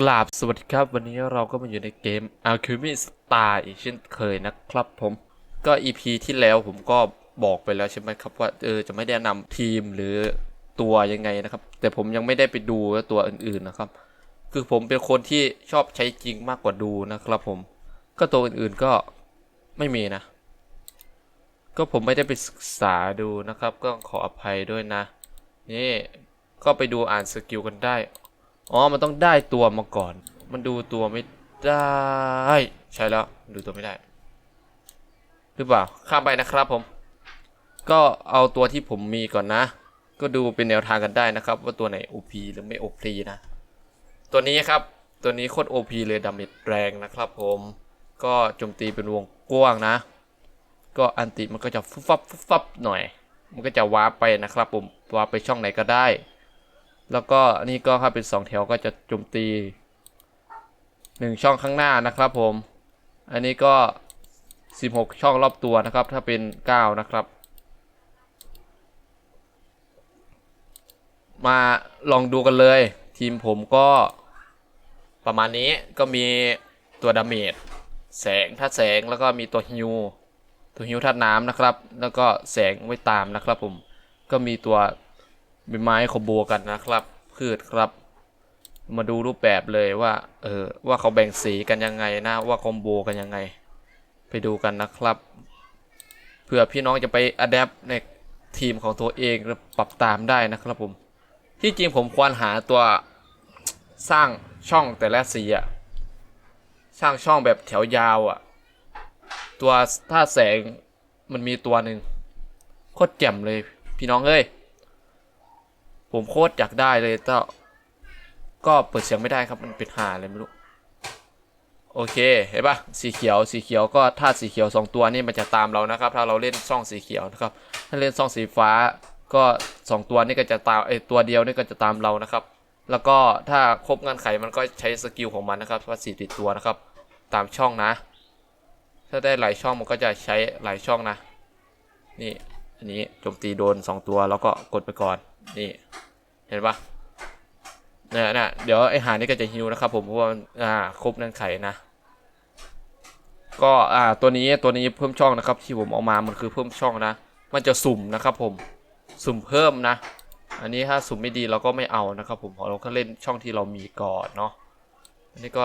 กราบสวัสดีครับ วันนี้เราก็มาอยู่ในเกม Alchemist Star อีกเช่นเคยนะครับผมก็ EP ที่แล้วผมก็บอกไปแล้วใช่ไหมครับว่าเออจะไม่ได้นำทีมหรือตัวยังไงนะครับ แต่ผมยังไม่ได้ไปดูตัวอื่นๆนะครับ คือผมเป็นคนที่ชอบใช้จริงมากกว่าดูนะครับผม ก็ตัวอื่นๆก็ไม่มีนะ ก็ผมไม่ได้ไปศึกษาดูนะครับ ก็ขออภัยด้วยนะ นี่ก็ไปดูอ่านสกิลกันได้ อ๋อ มันต้องได้ตัวมาก่อน มันดูตัวไม่ได้ ใช่แล้ว ดูตัวไม่ได้ หรือเปล่า ข้ามไปนะครับผม ก็เอาตัวที่ผมมีก่อนนะ ก็ดูเป็นแนวทางกันได้นะครับ ว่าตัวไหน OP หรือไม่ OP นะ ตัวนี้ครับ ตัวนี้โคตร OP เลยดาเมจแรงนะครับผม ก็โจมตีเป็นวงกว้างนะ ก็อันติมันก็จะฟุบฟับฟุบฟับหน่อย มันก็จะวาร์ปไปนะครับผม วาร์ปไปช่องไหนก็ได้ แล้วก็นนี้ก็ถ้าเป็นสองแถวก็จะโจมตีหนึ่งช่องข้างหน้านะครับผม อันนี้ก็ 16 ช่องรอบตัวนะครับ ถ้าเป็น 9 นะครับ มาลองดูกันเลย ทีมผมก็ประมาณนี้ก็มีตัวดาเมจแสงธาตุแสงแล้วก็มีตัวฮิวตัวฮิวธาตุน้ำนะครับ แล้วก็แสงไว้ตามนะครับผมก็มีตัว ใบไม้คอมโบกันนะครับพืชครับ มาดูรูปแบบเลยว่าเออว่าเขาแบ่งสีกันยังไงนะ ว่าคอมโบกันยังไง ไปดูกันนะครับเผื่อพี่น้องจะไปอัดแอปในทีมของตัวเองและปรับตามได้นะครับผม ที่จริงผมควรหาตัวสร้างช่องแต่ละสีอะสร้างช่องแบบแถวยาวอะตัวถ้าแสงมันมีตัวหนึ่งโคตรแจ่มเลยพี่น้องเอ้ย ผมโคตรอยากได้เลยแต่ก็เปิดเสียงไม่ได้ครับมันเป็นหาอะไรไม่รู้ โอเคเห็นปะสีเขียวสีเขียวก็ถ้าสีเขียวสองตัวนี่มันจะตามเรานะครับ ถ้าเราเล่นช่องสีเขียวนะครับ ถ้าเล่นช่องสีฟ้าก็สองตัวนี่ก็จะตามไอตัวเดียวนี่ก็จะตามเรานะครับ แล้วก็ถ้าครบเงื่อนไขมันก็ใช้สกิลของมันนะครับว่าสีติดตัวนะครับ ตามช่องนะ ถ้าได้หลายช่องมันก็จะใช้หลายช่องนะ นี่ อันนี้โจมตีโดนสองตัวแล้วก็กดไปก่อนนี่เห็นปะเนี่ยนะเดี๋ยวไอหานี่ก็จะฮิวนะครับผมเพราะว่าอ่าครบเงื่อนไขนะ ก็อ่าตัวนี้ตัวนี้เพิ่มช่องนะครับ ที่ผมเอามามันคือเพิ่มช่องนะ มันจะสุ่มนะครับผมสุ่มเพิ่มนะ อันนี้ถ้าสุ่มไม่ดีเราก็ไม่เอานะครับ ผมเราก็เล่นช่องที่เรามีก่อนเนาะอันนี้ก็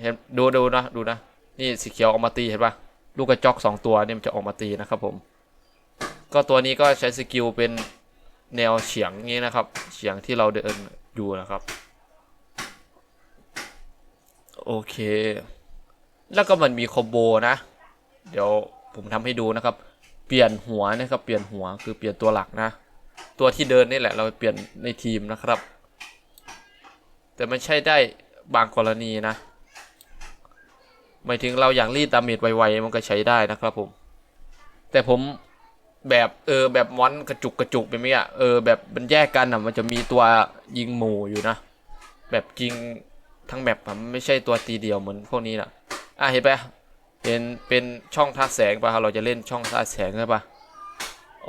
เห็นดูดูนะดูนะนี่สีเขียวออกมาตีเห็นปะลูกกระจอกสองตัวนี่มันจะออกมาตีนะครับผม ก็ตัวนี้ก็ใช้สกิลเป็นแนวเฉียงนี้นะครับ เฉียงที่เราเดินอยู่นะครับ โอเค แล้วก็มันมีคอมโบนะ เดี๋ยวผมทำให้ดูนะครับ เปลี่ยนหัวนะครับ เปลี่ยนหัวคือเปลี่ยนตัวหลักนะ ตัวที่เดินนี่แหละเราเปลี่ยนในทีมนะครับ แต่ไม่ใช่ได้บางกรณีนะหมายถึงเราอย่ากรีดดาเมจไวๆมันก็ใช้ได้นะครับผม แต่ผม แบบเออแบบมอนกระจุกกระจุกไปไหมอะเออแบบมันแยกกันอะมันจะมีตัวยิงหมู่อยู่นะ แบบยิงทั้งแบบอะมันไม่ใช่ตัวตีเดียวเหมือนพวกนี้นะอะเห็นปะเห็นเป็นช่องท่าแสงปะเราจะเล่นช่องท่าแสงใช่ปะ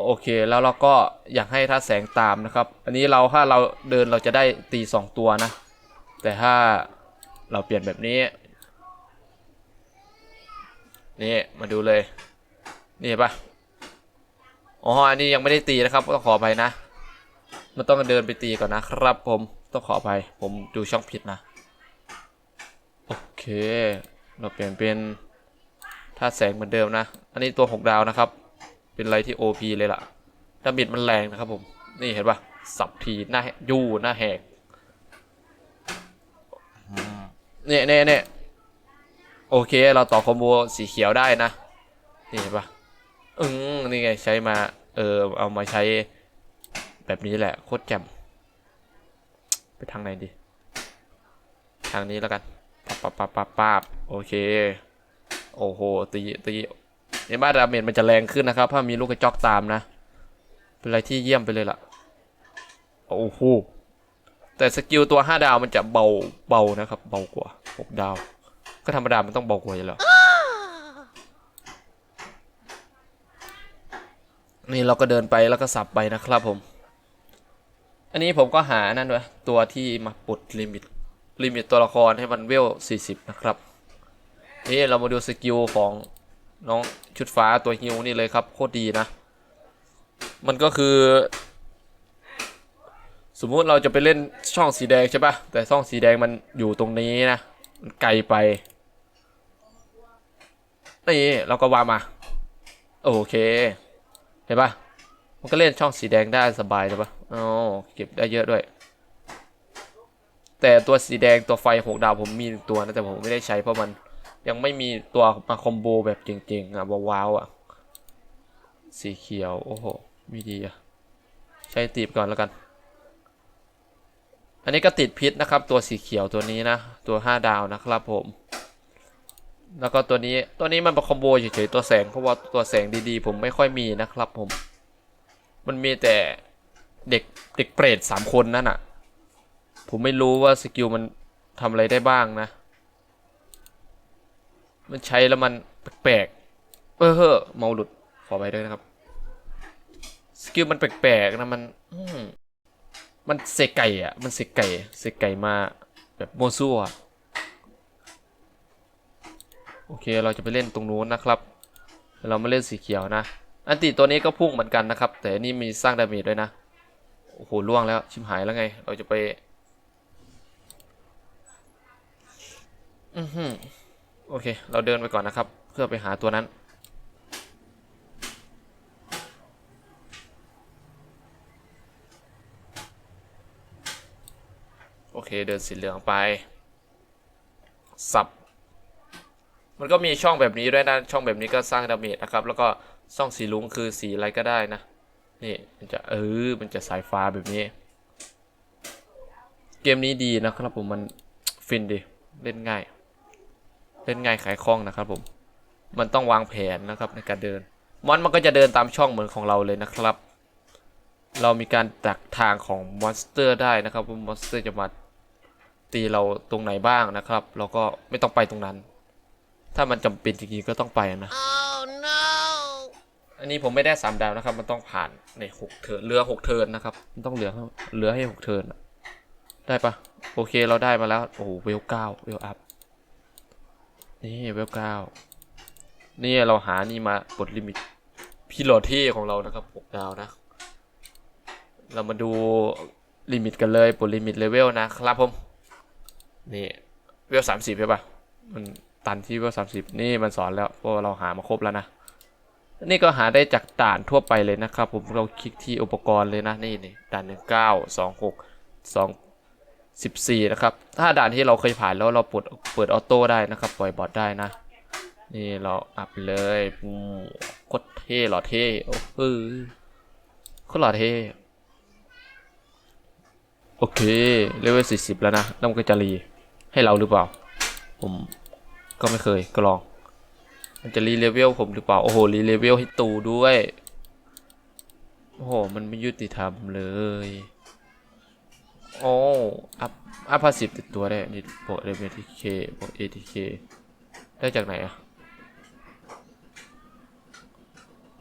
โอเคแล้วเราก็อยากให้ท่าแสงตามนะครับ อันนี้เราถ้าเราเดินเราจะได้ตีสองตัวนะ แต่ถ้าเราเปลี่ยนแบบนี้ นี่มาดูเลย นี่เห็นปะ อ๋ออันนี้ยังไม่ได้ตีนะครับต้องขออภัยนะ มันต้องเดินไปตีก่อนนะครับ ผมต้องขออภัยผมดูช่องผิดนะ โอเค เราเปลี่ยนเป็นท่าแสงเหมือนเดิมนะ อันนี้ตัว6ดาวนะครับ เป็นอะไรที่ OP เลยล่ะดาเมจมันแรงนะครับผม นี่เห็นปะสับทีหน้ายู่หน้าแหกเนี่ยเนี่ยเนี่ยโอเค เราต่อคอมโบสีเขียวได้นะ นี่เห็นปะอืมนี่ไงใช้มา เออเอามาใช้แบบนี้แหละโคตรแจ่มไปทางไหนดี ทางนี้แล้วกันปับปับปับปับปับโอเค โอ้โหตีตีเห็นบ้านดาเมจมันจะแรงขึ้นนะครับ ถ้ามีลูกกระจอกตามนะ เป็นอะไรที่เยี่ยมไปเลยล่ะ โอ้โห แต่สกิลตัว 5 ดาวมันจะเบาเบานะครับ เบากว่า 6 ดาว ก็ธรรมดามันต้องเบากว่าอยู่แล้ว นี่เราก็เดินไปแล้วก็สับไปนะครับผม อันนี้ผมก็หานั่นด้วยตัวที่มาปลดลิมิตลิมิตตัวละครให้มันเวล 40 นะครับนี่เรามาดูสกิลของน้องชุดฟ้าตัวฮิวนี่เลยครับโคตรดีนะ มันก็คือ สมมุติเราจะไปเล่นช่องสีแดงใช่ปะแต่ช่องสีแดงมันอยู่ตรงนี้นะมันไกลไปนี่เราก็วางมา โอเค ห็นปะมันก็เล่นช่องสีแดงได้สบายเลยปะอ๋อเก็บได้เยอะด้วย แต่ตัวสีแดงตัวไฟหกดาวผมมีตัวนะแต่ผมไม่ได้ใช้เพราะมันยังไม่มีตัวมาคอมโบแบบเจ๋งๆอะว้าวๆอะ สีเขียวโอ้โหไม่ดีอะ ใช้ตีบก่อนแล้วกัน อันนี้ก็ติดพิษนะครับ ตัวสีเขียวตัวนี้นะ ตัว 5 ดาวนะครับผม แล้วก็ตัวนี้ตัวนี้มันเป็นคอมโบเฉยๆตัวแสงเพราะว่าตัวแสงดีๆ ผมไม่ค่อยมีนะครับผม มันมีแต่เด็กเด็กเปรตสามคนนั่นอะผมไม่รู้ว่าสกิลมันทำอะไรได้บ้างนะ มันใช้แล้วมันแปลกๆเออเฮ้อเมาหลุดขอไปด้วยนะครับ สกิลมันแปลกๆนะมันอืมันเสกไก่อะมันเสกไก่เสกไก่มาแบบโมซั่ว โอเคเราจะไปเล่นตรงนู้นนะครับ เรามาเล่นสีเขียวนะ อันติตัวนี้ก็พุ่งเหมือนกันนะครับ แต่นี่มีสร้างดาเมจด้วยนะ โอ้โหล่วงแล้วชิมหายแล้วไง เราจะไป อือหือโอเค เราเดินไปก่อนนะครับ เพื่อไปหาตัวนั้นโอเคเดินสีเหลืองไป สับ มันก็มีช่องแบบนี้ด้วยนะ ช่องแบบนี้ก็สร้างดาเมจนะครับ แล้วก็ช่องสีลุงคือสีอะไรก็ได้นะ นี่มันจะเออ มันจะสายฟ้าแบบนี้ เกมนี้ดีนะครับผมมันฟินดี เล่นง่าย เล่นง่ายขายคล่องนะครับผม มันต้องวางแผนนะครับในการเดิน มอนมันก็จะเดินตามช่องเหมือนของเราเลยนะครับ เรามีการดักทางของมอนสเตอร์ได้นะครับว่ามอนสเตอร์จะมาตีเราตรงไหนบ้างนะครับ เราก็ไม่ต้องไปตรงนั้น ถ้ามันจำเป็นจริงๆก็ต้องไปนะ Oh no! อันนี้ผมไม่ได้สามดาวนะครับ มันต้องผ่านในหกเทิร์นเรือหกเทิร์นนะครับ มันต้องเหลือเหลือให้หกเทิร์นอะได้ปะโอเคเราได้มาแล้ว โอ้โหเวลเก้าเวลอัพนี่เวลเก้านี่เราหานี่มาปลดลิมิตพี่หลอดที่ของเรานะครับหกดาวนะ เรามาดูลิมิตกันเลยปลดลิมิตเลเวลนะครับผมนี่เวลสามสิบใช่ปะมัน ตันที่เวลสามสิบนี่มันสอนแล้วเพราะว่าเราหามาครบแล้วนะ นี่ก็หาได้จากด่านทั่วไปเลยนะครับ ผมเราคลิกที่อุปกรณ์เลยนะนี่นี่ด่านหนึ่งเก้าสองหกสองสิบสี่นะครับ ถ้าด่านที่เราเคยผ่านแล้วเราเปิดเปิดออโต้ได้นะครับ ปล่อยบอทได้นะ นี่เราอัพเลยโคตรเท่หล่อเท่โอ้โหโคตรหล่อเท่โอเคเลเวลสี่สิบแล้วนะแล้วมันก็จะรีให้เราหรือเปล่า ผม ก็ไม่เคยก็ลอง มันจะรีเลเวลผมหรือเปล่า โอ้โห รีเลเวลให้ตูด้วย โอ้โห มันไม่ยุติธรรมเลย โอ้ อัพ อัพพาสิบติดตัวได้ นี่บวกเรเวทีเคบวกเอทีเคได้จากไหนอะ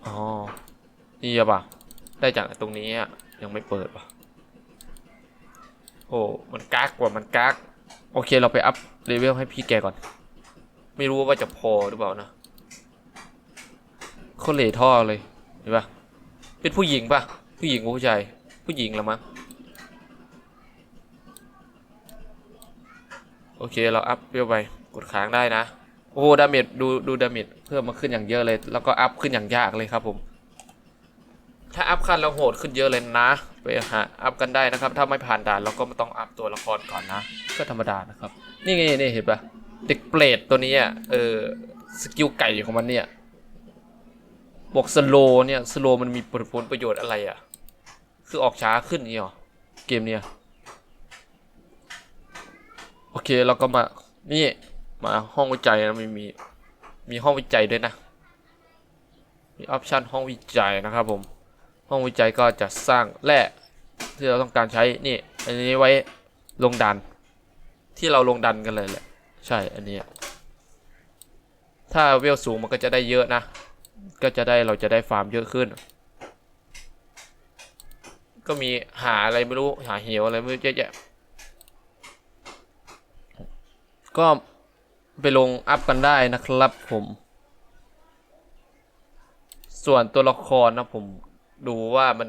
อ๋อ นี่อะปะได้จากตรงนี้อะยังไม่เปิดปะโอ้ มันกากกว่ามันกากโอเค เราไปอัพเลเวลให้พี่แกก่อน ไม่รู้ว่าจะพอหรือเปล่านะเขาเหล่ท่อเลยเห็นปะเป็นผู้หญิงปะผู้หญิงผู้ชายผู้หญิงละมั้งโอเคเราอัพเรียวไปกดค้างได้นะโอ้ดาเมจดูดูดาเมจเพิ่มมาขึ้นอย่างเยอะเลย แล้วก็อัพขึ้นอย่างยากเลยครับผม ถ้าอัพขั้นแล้วโหดขึ้นเยอะเลยนะ ไปหาอัพกันได้นะครับ ถ้าไม่ผ่านด่านเราก็ไม่ต้องอัพตัวละครก่อนนะ ก็ธรรมดานะครับ นี่ไงนี่เห็นปะ เด็กเปรตตัวนี้อะเออสกิลไก่ของมันเนี่ยบอกสโลเนี่ยสโลมันมีผลผลประโยชน์อะไรอะ คือออกช้าขึ้นนี่หรอเกมเนี่ยโอเคเราก็มานี่มาห้องวิจัยนะมีมีมีห้องวิจัยด้วยนะมีออปชันห้องวิจัยนะครับผมห้องวิจัยก็จะสร้างแร่ที่เราต้องการใช้นี่อันนี้ไว้ลงดัน ที่เราลงดันกันเลยแหละ ใช่อันนี้ถ้าเวลสูงมันก็จะได้เยอะนะ ก็จะได้เราจะได้ฟาร์มเยอะขึ้น ก็มีหาอะไรไม่รู้หาเหวอะไรไม่รู้เยอะแยะก็ไปลงอัพกันได้นะครับผม ส่วนตัวละครนะผมดูว่ามัน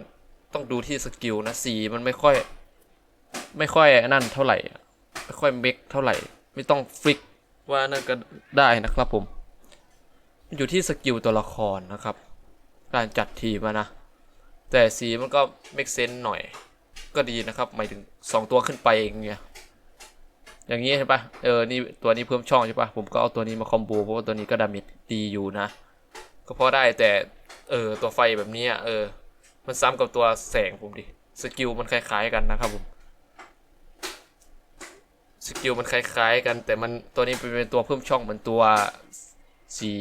ต้องดูที่สกิลนะสีมันไม่ค่อย ไม่ค่อยนั่นเท่าไหร่ ไม่ค่อยเมกเท่าไหร่ ไม่ต้องฟลิกว่านั่นก็ได้นะครับผม อยู่ที่สกิลตัวละครนะครับ การจัดทีมนะ แต่สีมันก็เมกเซนหน่อย ก็ดีนะครับ หมายถึง 2 ตัวขึ้นไปเองเงี้ยอย่างนี้ใช่ปะเออ นี่ตัวนี้เพิ่มช่องใช่ปะผมก็เอาตัวนี้มาคอมโบเพราะว่าตัวนี้ก็ดามจดีอยู่นะ ก็พอได้แต่ เออ ตัวไฟแบบนี้เออ มันซ้ำกับตัวแสงผมดิ สกิลมันคล้ายๆกันนะครับผม สกิลมันคล้ายๆ กัน แต่มันตัวนี้เป็นตัวเพิ่มช่องเหมือนตัวสี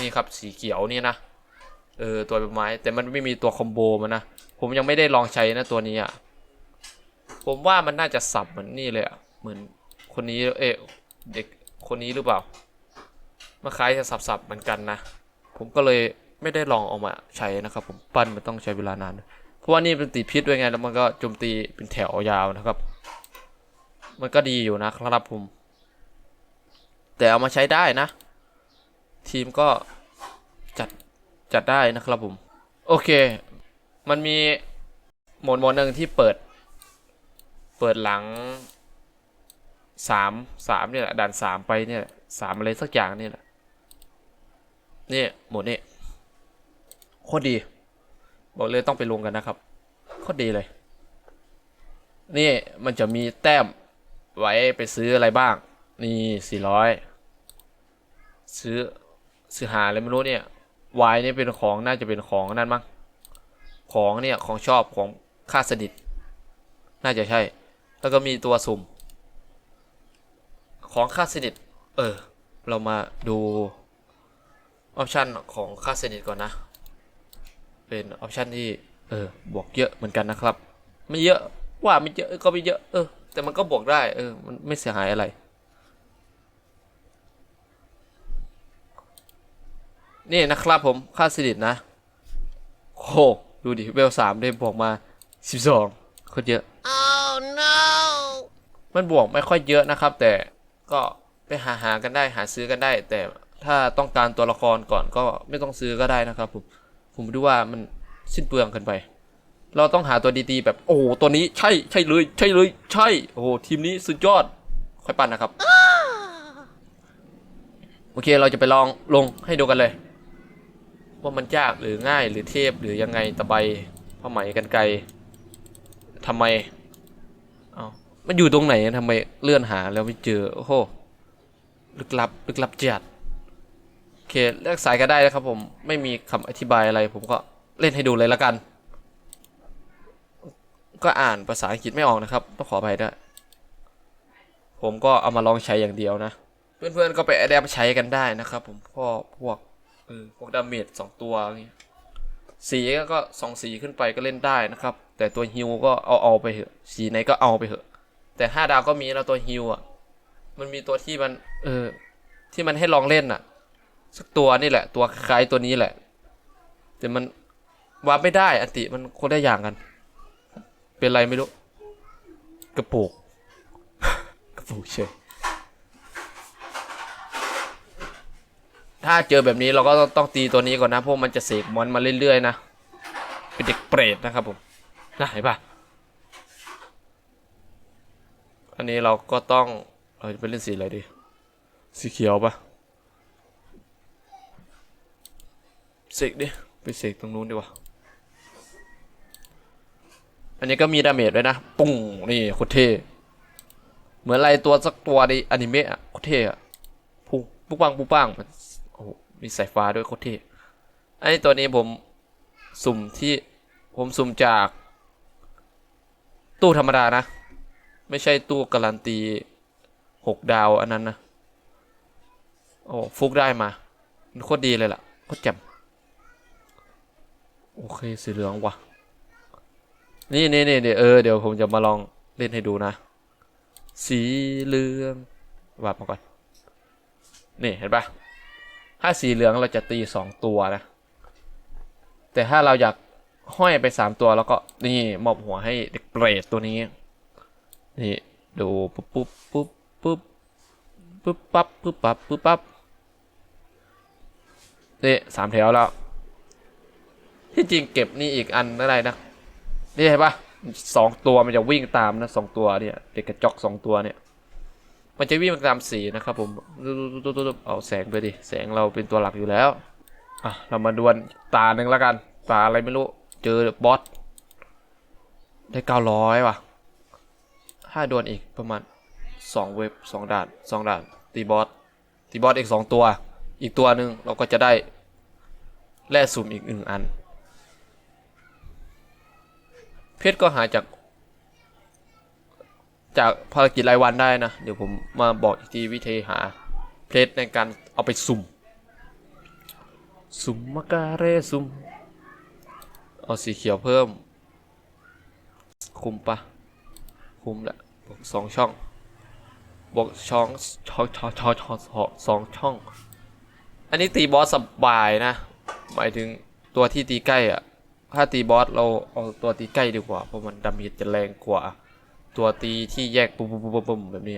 นี่ครับสีเขียวนี่นะเออตัวเป็นไม้ แต่มันไม่มีตัวคอมโบมันนะผมยังไม่ได้ลองใช้นะตัวนี้อะผมว่ามันน่าจะสับเหมือนนี่เลยอะเหมือนคนนี้เอะเด็กคนนี้หรือเปล่ามาคล้ายจะสับๆเหมือนกันนะผมก็เลยไม่ได้ลองเอามาใช้นะครับผมปั้นมันต้องใช้เวลานานเพราะว่านี่เป็นติดพิษด้วยไงแล้วมันก็โจมตีเป็นแถวยาวนะครับ มันก็ดีอยู่นะครับผม แต่เอามาใช้ได้นะ ทีมก็จัดจัดได้นะครับผม โอเค มันมีโหมดโหมดหนึ่งที่เปิด เปิดหลังสามสามเนี่ยแหละด่านสามไปเนี่ยสามอะไรสักอย่างนี่แหละนี่หมดนี้โคตรดี บอกเลยต้องไปลงกันนะครับโคตรดีเลย นี่มันจะมีแต้ม ไว้ไปซื้ออะไรบ้าง นี่สี่ร้อยซื้อซื้อหาอะไรไม่รู้เนี่ยวายนี่เป็นของน่าจะเป็นของนั่นมั้งของเนี่ยของชอบของค่าสนิท น่าจะใช่ แล้วก็มีตัวสุ่ม ของค่าสนิท เออ เรามาดูออปชันของค่าสนิทก่อนนะ เป็นออปชันที่ เออบวกเยอะเหมือนกันนะครับ ไม่เยอะว่าไม่เยอะก็ไม่เยอะ เออ แต่มันก็บวกได้ เออ มันไม่เสียหายอะไร นี่นะครับผม ค่าสนิทนะโอ้โหดูดิ เวลสามได้บวกมาสิบสองโคตรเยอะ Oh no! มันบวกไม่ค่อยเยอะนะครับ แต่ก็ไปหาหากันได้หาซื้อกันได้ แต่ถ้าต้องการตัวละครก่อนก็ไม่ต้องซื้อก็ได้นะครับผม ผมดูว่ามันสิ้นเปลืองเกินไป เราต้องหาตัวดีๆแบบโอ้โหตัวนี้ใช่ใช่เลยใช่เลยใช่โอ้โหทีมนี้สุดยอดค่อยปั่นนะครับ โอเคเราจะไปลองลงให้ดูกันเลย ว่ามันยากหรือง่ายหรือเทพหรือยังไงตะไบผ้าไหมกันไกลทำไมเอามันอยู่ตรงไหนทำไมเลื่อนหาแล้วไม่เจอโอ้โหลึกลับลึกลับจัดโอเคเลือกสายก็ได้นะครับผมไม่มีคำอธิบายอะไรผมก็เล่นให้ดูเลยละกัน ก็อ่านภาษาอังกฤษไม่ออกนะครับ ต้องขออภัยด้วยผมก็เอามาลองใช้อย่างเดียวนะ เพื่อนๆก็ไปแอดแอปใช้กันได้นะครับ ผมก็พวกเออพวกดาเมจสองตัวอะไรเงี้ยสีก็สองสีขึ้นไปก็เล่นได้นะครับ แต่ตัวฮิวก็เอาเอาไปเถอะ สีไหนก็เอาไปเถอะ แต่ห้าดาวก็มีแล้วตัวฮิวอะ มันมีตัวที่มัน เออ ที่มันให้ลองเล่นอะ สักตัวนี่แหละ ตัวคล้ายตัวนี้แหละ แต่มันวาร์ปไม่ได้อติมันคนได้อย่างกัน เป็นไรไม่รู้ กระปุก กระปุกเฉยถ้าเจอแบบนี้เราก็ต้องตีตัวนี้ก่อนนะเพราะมันจะเสกมอนมาเรื่อยๆนะ เป็นเด็กเปรตนะครับผมน่าเห็นปะอันนี้เราก็ต้องเราจะไปเล่นสีอะไรดี สีเขียวปะเสกดิ ไปเสกตรงนู้นดีกว่า อันนี้ก็มีดาเมจด้วยนะ ปุ้งนี่โคตรเท่เหมือนอะไรตัวสักตัวในอนิเมะอะโคตรเท่อะพุ่งปุ๊บปังปุ๊บปังมันโอ้มีสายฟ้าด้วยโคตรเท่ไอ้ตัวนี้ผมสุ่มที่ผมสุ่มจาก ตู้ธรรมดานะ ไม่ใช่ตู้การันตีหกดาวอันนั้นนะโอ้ฟุกได้มามันโคตรดีเลยล่ะโคตรแจ่มโอเคสีเหลืองว่ะ นี่นี่นี่เดี๋ยวเออเดี๋ยวผมจะมาลองเล่นให้ดูนะ สีเหลืองวาดมาก่อน นี่เห็นปะถ้าสีเหลืองเราจะตีสองตัวนะ แต่ถ้าเราอยากห้อยไปสามตัวแล้วก็นี่มอบหัวให้เด็กเปรตตัวนี้ นี่ดูปุ๊บปุ๊บปุ๊บปุ๊บปึ๊บปั๊บปึ๊บปั๊บปึ๊บปั๊บนี่สามแถวแล้ว ที่จริงเก็บนี่อีกอันอะไรนะ นี่เห็นปะสองตัวมันจะวิ่งตามนะสองตัวเนี่ยเด็กกระจอกสองตัวเนี่ย มันจะวิ่งตามสีนะครับผมเอาแสงไปดิแสงเราเป็นตัวหลักอยู่แล้วอะเรามาดวลตาหนึ่งแล้วกัน ตาอะไรไม่รู้เจอบอสได้เก้าร้อยว่ะถ้าดวลอีกประมาณสองเว็บสองด่านสองด่านตีบอสตีบอสอีกสองตัว อีกตัวหนึ่งเราก็จะได้แร่สุ่มอีกหนึ่งอัน เพชรก็หาจาก จากภารกิจรายวันได้นะ เดี๋ยวผมมาบอกอีกทีวิธีหาเพชรในการเอาไปสุ่ม สุ่มมะกาเรสุ่ม เอาสีเขียวเพิ่ม คุมปะ คุมแหละบวกสองช่องบวกช่องช่องช่องช่องช่องสองช่อง อันนี้ตีบอสสบายนะ หมายถึงตัวที่ตีใกล้อะ ถ้าตีบอสเราเอาตัวตีใกล้ดีกว่า เพราะมันดาเมจจะแรงกว่า ตัวตีที่แยกปุ๊บปุ๊บปุ๊บปุ๊บแบบนี้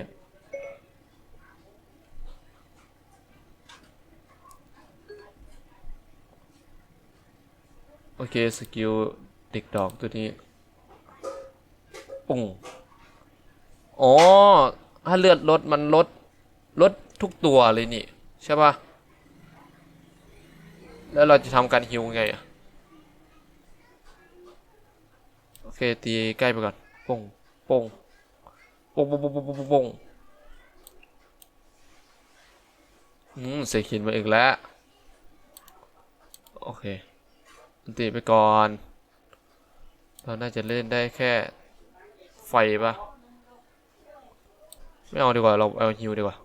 โอเคสกิลเด็กดอกตัวนี้ปุ้งอ๋อ ถ้าเลือดลดมันลดลดทุกตัวเลยนี่ ใช่ปะแล้วเราจะทำการฮิวไงอะโอ เคตีใกล้ไปก่อนปงปงปงปงปงปงปงปงปุ้งอืมเสียขินมาอีกแล้ว โอเคตีไปก่อน เราน่าจะเล่นได้แค่ไฟปะไม่เอาดีกว่า เราเอาฮิวดีกว่า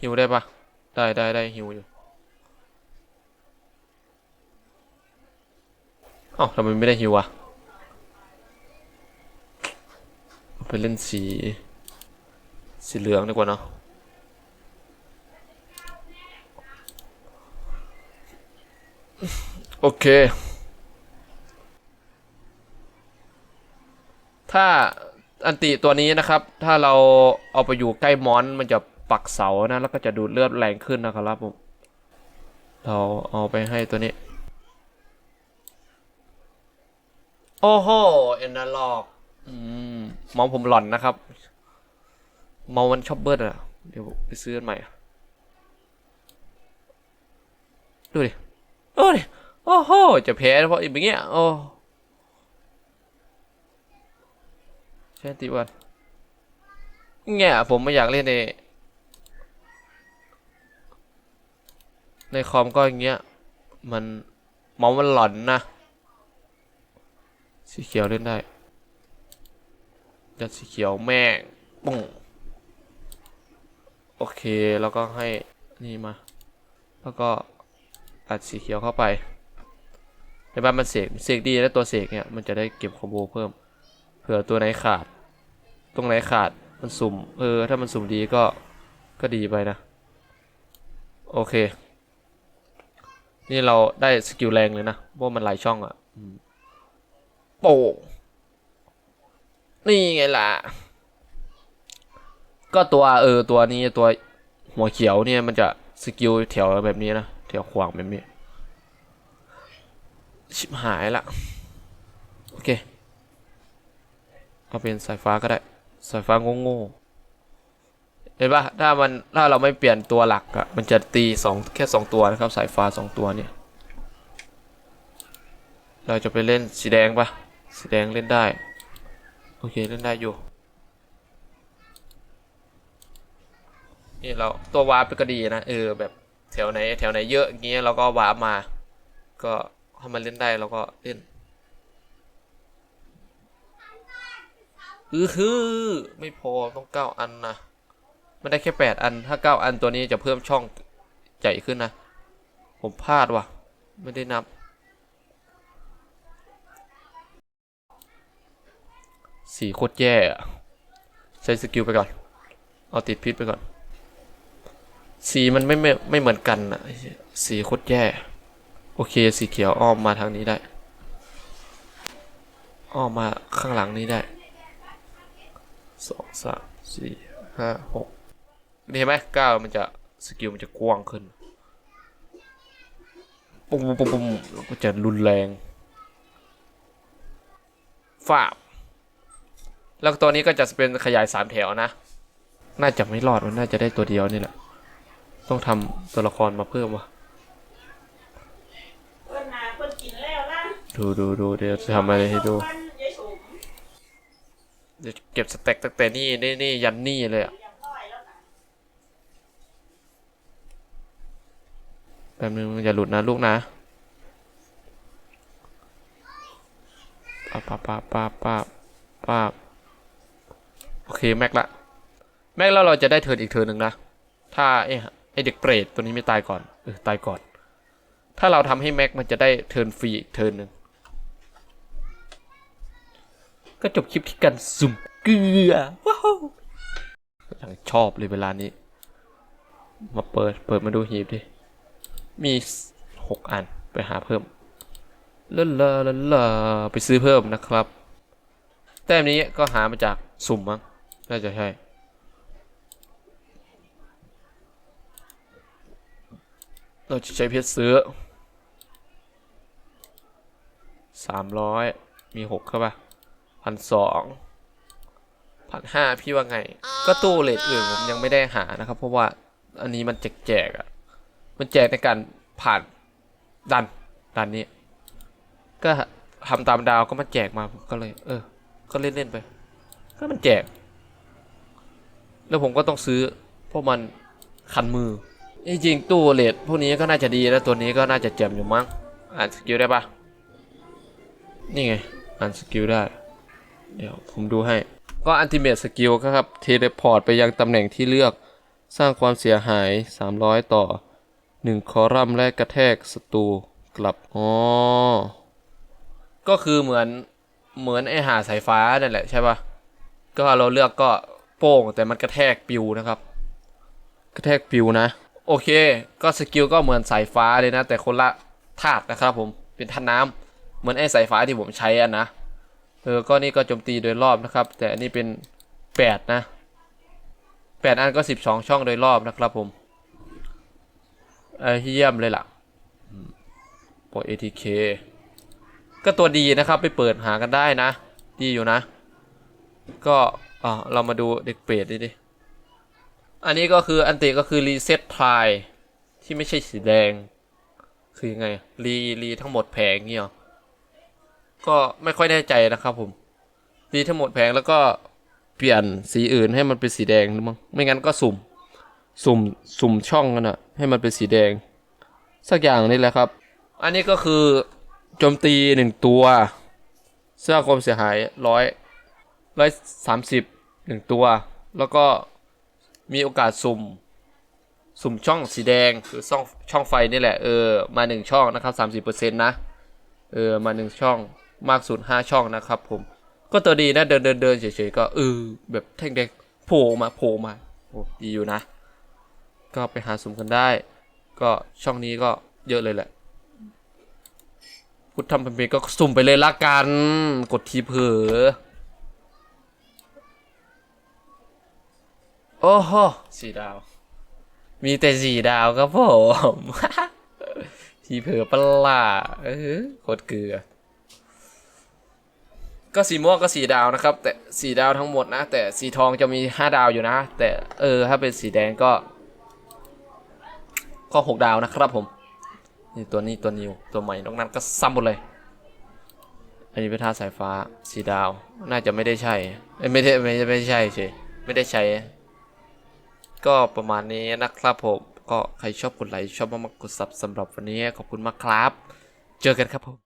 ฮิวได้ปะได้ได้ได้ฮิวอยู่เอ้าทำไมไม่ได้ฮิวอะเอา ไปเล่นสี สีเหลืองดีกว่าเนาะโอเค ถ้าอันติตัวนี้นะครับ ถ้าเราเอาไปอยู่ใกล้มอนมันจะปักเสานะ แล้วก็จะดูดเลือดแรงขึ้นนะครับผม เราเอาไปให้ตัวนี้ โอ้โหเอ็นนาล็อก เมาส์ผมหล่อนนะครับ เมาส์มันชอบเบิร์ดอะ เดี๋ยวไปซื้ออันใหม่ ดูดิ โอ้ดิโอ้โห จะแพ้เพราะอีกอย่างเงี้ย โอ้ใช่ติวันเงี้ยผมไม่อยากเล่นในในคอมก็อย่างเงี้ย มันเมาส์มันหล่อนนะ สีเขียวเล่นได้ ยัดสีเขียวแม่งปุ้งโอเคแล้วก็ให้นี่มา แล้วก็อัดสีเขียวเข้าไป ในบ้านมันเสกเสกดีแล้วตัวเสกเนี่ยมันจะได้เก็บคอมโบเพิ่มเผื่อตัวไหนขาด ตรงไหนขาดมันสุ่มเออถ้ามันสุ่มดีก็ก็ดีไปนะ โอเค นี่เราได้สกิลแรงเลยนะเพราะมันหลายช่องอะ่ะโป่ง นี่ไงล่ะ ก็ตัวเออตัวนี้ตัวหัวเขียวเนี่ยมันจะสกิลแถวแบบนี้นะแถวขวางแบบนี้ ชิบหายละ โอเค เอาเป็นสายฟ้าก็ได้ สายฟ้าโง่ๆเห็นปะถ้ามันถ้าเราไม่เปลี่ยนตัวหลักอะมันจะตีสองแค่สองตัวนะครับ สายฟ้าสองตัวเนี่ย เราจะไปเล่นสีแดงปะสีแดงเล่นได้ โอเคเล่นได้อยู่ นี่เราตัววาร์ปก็ดีนะเออแบบแถวไหนแถวไหนเยอะอย่างเงี้ยเราก็วาร์ปมา ก็ถ้ามันเล่นได้เราก็เล่นอือฮือไม่พอต้องเก้าอันนะมันได้แค่แปดอันถ้าเก้าอันตัวนี้จะเพิ่มช่องใหญ่ขึ้นนะ ผมพลาดว่ะ ไม่ได้นับ สีโคตรแย่อะใช้สกิลไปก่อน เอาติดพิษไปก่อน สีมันไม่ไม่ไม่เหมือนกันอะสีโคตรแย่ โอเคสีเขียวอ้อมมาทางนี้ได้ อ้อมมาข้างหลังนี้ได้สองสามสี่ห้าหกนี่เห็นไหมก้าวมันจะสกิลมันจะกว้างขึ้นปุ้มปุ้มปุ้มปุ้มแล้วก็จะรุนแรงฟาบ แล้วตัวนี้ก็จะเป็นขยายสามแถวนะ น่าจะไม่รอดมันน่าจะได้ตัวเดียวนี่แหละ ต้องทำตัวละครมาเพิ่มวะเพิ่นนาเพิ่นกินแล้วนะดูดูดูเดี๋ยวจะทำอะไรให้ดูมันยายสมเดี๋ยวเก็บสเต็กตั้งแต่นี่นี่นี่ยันนี่เลยอะอย่างน้อยแล้วนะแป๊บนึงอย่าหลุดนะลูกนะป้าบป้าบป้าบป้าบป้าบป้าบ โอเคแม็กละ แม็กแล้วเราจะได้เทิร์นอีกเทิร์นหนึ่งนะ ถ้าไอ้ไอเด็กเปรตตัวนี้ไม่ตายก่อนเออตายก่อน ถ้าเราทำให้แม็กมันจะได้เทิร์นฟรีอีกเทิร์นหนึ่งก็จบคลิปที่กันสุ่มเกลือว้าวอย่างชอบเลยเวลานี้ มาเปิดเปิดมาดูหีบดิ มีหกอันไปหาเพิ่มลาลาลาลาไปซื้อเพิ่มนะครับ แต้มนี้ก็หามาจากสุ่มมั้ง น่าจะใช่ เราจะใช้เพชรซื้อสามร้อยมีหกเข้าปะพันสองพันห้าพี่ว่าไง ก็ตู้เลทอื่นผมยังไม่ได้หานะครับ เพราะว่าอันนี้มันแจกแจกอะมันแจกในการผ่านดันดันนี้ ก็ทำตามดาวก็มาแจกมาก็เลย เออ ก็เล่นเล่นไป ก็มันแจก แล้วผมก็ต้องซื้อ เพราะมันคันมือจริงๆตู้เลทพวกนี้ก็น่าจะดีแล้วตัวนี้ก็น่าจะเจ็มอยู่มั้งอ่านสกิลได้ปะนี่ไงอ่านสกิลได้ เดี๋ยวผมดูให้ ก็อันติเม e สกิลครับเทเลพอร์ตไปยังตำแหน่งที่เลือกสร้างความเสียหาย 300 ต่อ 1 คอรัมน์และกระแทกศัตรูกลับ อ๋อ ก็คือเหมือนเหมือนไอหาสายฟ้านั่นแหละใช่ปะก็เราเลือกก็ โป้งแต่มันกระแทกปิวนะครับ กระแทกปิวนะ โอเค ก็สกิลก็เหมือนสายฟ้าเลยนะ แต่คนละธาตุนะครับผมเป็นธาตุน้ำเหมือนไอ้สายฟ้าที่ผมใช้อะนะเออก็นี่ก็โจมตีโดยรอบนะครับ แต่อันนี้เป็นแปดนะแปดอันก็สิบสองช่องโดยรอบนะครับผมเออเยี่ยมเลยล่ะอืมโปร ATK ก็ตัวดีนะครับไปเปิดหากันได้นะ ดีอยู่นะ ก็ อ่าเรามาดูเด็กเปรตดิดิอันนี้ก็คืออันติก็คือรีเซ็ตพลายที่ไม่ใช่สีแดง คือยังไงรีรีทั้งหมดแผงเงี้ยหรอก็ไม่ค่อยแน่ใจนะครับผมรีทั้งหมดแผงแล้วก็เปลี่ยนสีอื่นให้มันเป็นสีแดงหรือมั้งไม่งั้นก็สุ่ม สุ่มสุ่มช่องกันอะให้มันเป็นสีแดง สักอย่างนี่แหละครับ อันนี้ก็คือโจมตีหนึ่งตัวสร้างความเสียหายร้อย ร้อยสามสิบหนึ่งตัว แล้วก็มีโอกาสสุ่ม สุ่มช่องสีแดงคือช่องช่องไฟนี่แหละเออมาหนึ่งช่องนะครับสามสิบเปอร์เซ็นต์นะเออมาหนึ่งช่องมากสุดห้าช่องนะครับผม ก็ตัวดีนะเดินเดินเดินเฉยๆก็เออแบบแท่งแดงโผล่มาโผล่มาโอ้ดีอยู่นะ ก็ไปหาสุ่มกันได้ ก็ช่องนี้ก็เยอะเลยแหละพุทธทำเป็นก็สุ่มไปเลยละกัน กดทีเผลอ โอ้โหสี่ดาว มีแต่สี่ดาวครับผมทีเผลอปะล่าเออโคตรเกลือ ก็สีม่วงก็สีดาวนะครับ แต่สีดาวทั้งหมดนะ แต่สีทองจะมีห้าดาวอยู่นะ แต่เออ ถ้าเป็นสีแดงก็ ก็หกดาวนะครับผมนี่ตัวนี้ตัวนิวตัวใหม่นอกนั้นก็ซ้ำหมดเลย อันนี้เป็นท่าสายฟ้าสีดาว น่าจะไม่ได้ใช่เอ้ยไม่ได้ไม่ได้ไม่ได้ใช่เฉยไม่ได้ใช้ ก็ประมาณนี้นะครับผมก็ใครชอบกดไลค์ชอบมากๆกดซับสำหรับวันนี้ขอบคุณมากครับ เจอกันครับผม